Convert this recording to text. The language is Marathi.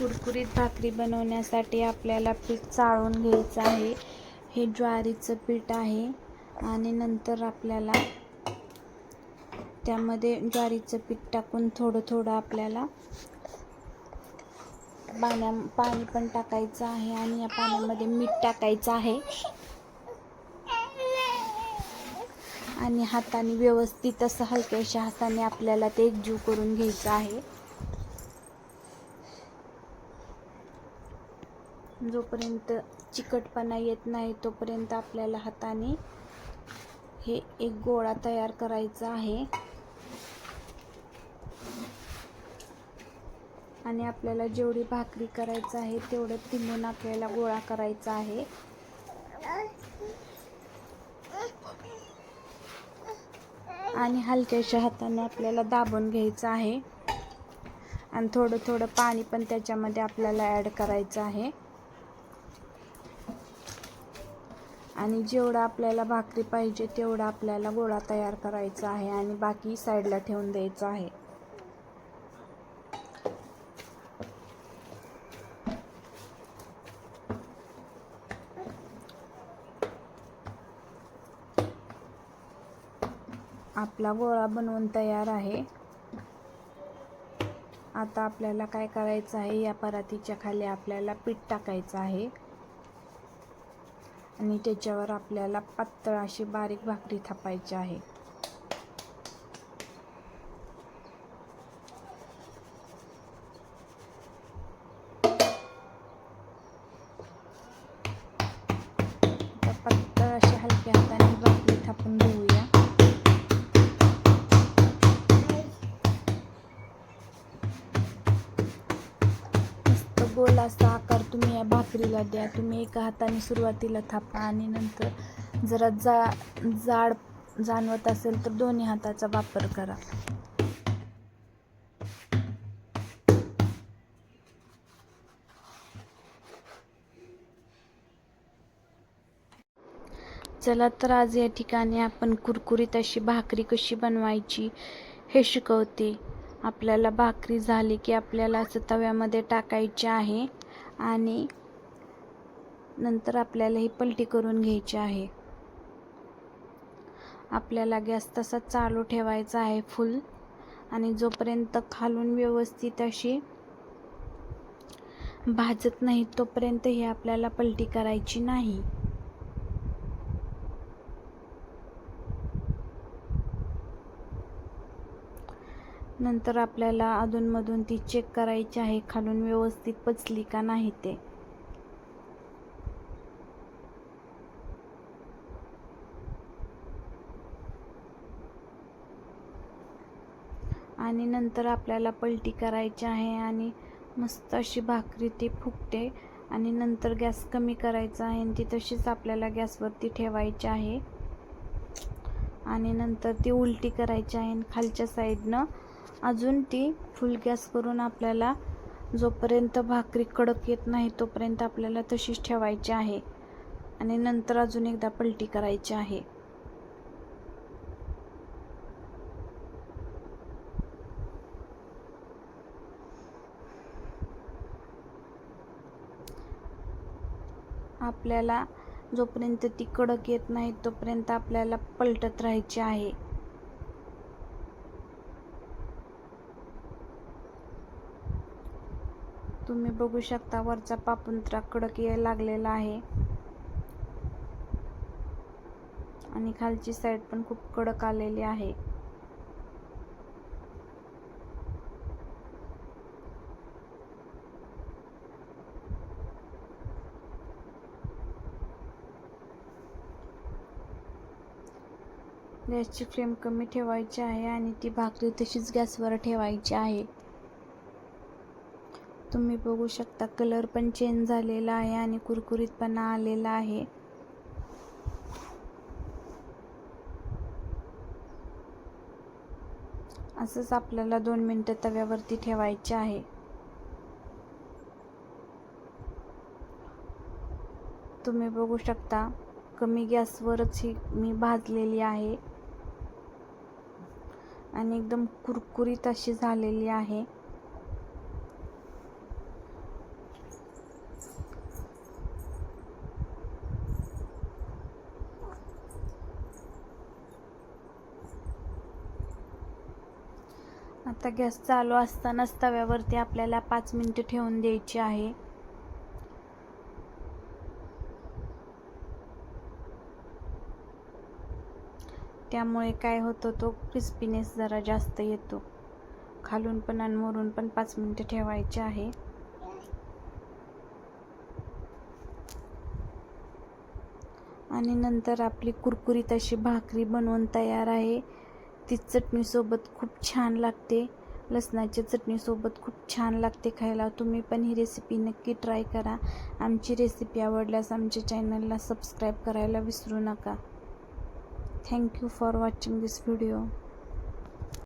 कुरकुरीत भाकरी बनवण्यासाठी आपल्याला पीठ चाळून घ्यायचं आहे. हे ज्वारीचं पीठ आहे आणि नंतर आपल्याला त्यामध्ये ज्वारीचं पीठ टाकून थोडं थोडं आपल्याला पाण्या पाणी पण टाकायचं आहे आणि या पाण्यामध्ये मीठ टाकायचं आहे. आणि हाताने व्यवस्थित असं हलक्याशा हाताने आपल्याला ते एकजीव करून घ्यायचं आहे. जोपर्यंत चिकटपणा येत नाही तोपर्यंत आपल्याला हाताने हे एक गोळा तयार करायचा आहे. आणि आपल्याला जेवढी भाकरी करायचं आहे तेवढं तिमून आपल्याला गोळा करायचा आहे. आणि हलक्याशा हाताने आपल्याला दाबून घ्यायचं आहे. आणि थोडं थोडं पाणी पण त्याच्यामध्ये आपल्याला ॲड करायचं आहे. आणि जेवढं आपल्याला भाकरी पाहिजे तेवढा आपल्याला गोळा तयार करायचा आहे आणि बाकी साईडला ठेवून द्यायचं आहे. आपला गोळा बनवून तयार आहे. आता आपल्याला काय करायचं आहे या परातीच्या खाली आपल्याला पीठ टाकायचं आहे. आणि त्याच्यावर आपल्याला पातळ अशी बारीक भाकरी थापायची आहे. पातळ अशी हलक्या हाताने भाकरी थापून घेऊया. गोल असा आकार तुम्ही या भाकरीला द्या. तुम्ही एका हाताने सुरुवातीला थापा आणि नंतर जरा जा जाड जाणवत असेल तर दोन्ही हाताचा वापर करा. चला तर आज या ठिकाणी आपण कुरकुरीत अशी भाकरी कशी बनवायची हे शिकवते. आपल्याला भाकरी झाली की आपल्याला असं तव्यामध्ये टाकायची आहे आणि नंतर आपल्याला ही पलटी करून घ्यायची आहे. आपल्याला गॅस तसा चालू ठेवायचा आहे फुल आणि जोपर्यंत खालून व्यवस्थित अशी भाजत नाही तोपर्यंत ही आपल्याला पलटी करायची नाही. नंतर आपल्याला अधूनमधून ती चेक करायची आहे खालून व्यवस्थित पचली का नाही ते. आणि नंतर आपल्याला पलटी करायची आहे आणि मस्त अशी भाकरी ती फुकते आणि नंतर गॅस कमी करायचा आहे आणि ती तशीच आपल्याला गॅसवरती ठेवायची आहे. आणि नंतर ती उलटी करायची आहे आणि खालच्या साईडनं अजून ती फुल गॅस करून आपल्याला जोपर्यंत भाकरी कडक येत नाही तोपर्यंत आपल्याला तशीच ठेवायची आहे. आणि नंतर अजून एकदा पलटी करायची आहे. आपल्याला जोपर्यंत ती कडक येत नाही तोपर्यंत आपल्याला पलटत राहायची आहे. तुम्ही बघू शकता वरचा पापुंत्रा कडक यायला लागलेला आहे. आणि खालची साईड पण खूप कडक आलेली आहे. गॅसची फ्लेम कमी ठेवायची आहे आणि ती भाकरी तशीच गॅसवर ठेवायची आहे. तुम्ही बघू शकता कलर पण चेंज झालेला आहे आणि कुरकुरीतपणा आलेला आहे. असंच आपल्याला दोन मिनटं तव्यावरती ठेवायचे आहे. तुम्ही बघू शकता कमी गॅसवरच ही मी भाजलेली आहे. आणि एकदम कुरकुरीत अशी झालेली आहे. आता गॅस चालू असतानाच तव्यावरती आपल्याला पाच मिनटं ठेवून द्यायची आहे. त्यामुळे काय होतं तो क्रिस्पीनेस जरा जास्त येतो. खालून पण आणि वरून पण पाच मिनटं ठेवायचे आहे. आणि नंतर आपली कुरकुरीत अशी भाकरी बनवून तयार आहे. ती चटणीसोबत खूप छान लागते. लसणाच्या चटणीसोबत खूप छान लागते खायला. तुम्ही पण ही रेसिपी नक्की ट्राय करा. आमची रेसिपी आवडल्यास आमच्या चॅनलला सबस्क्राईब करायला विसरू नका. Thank you for watching this video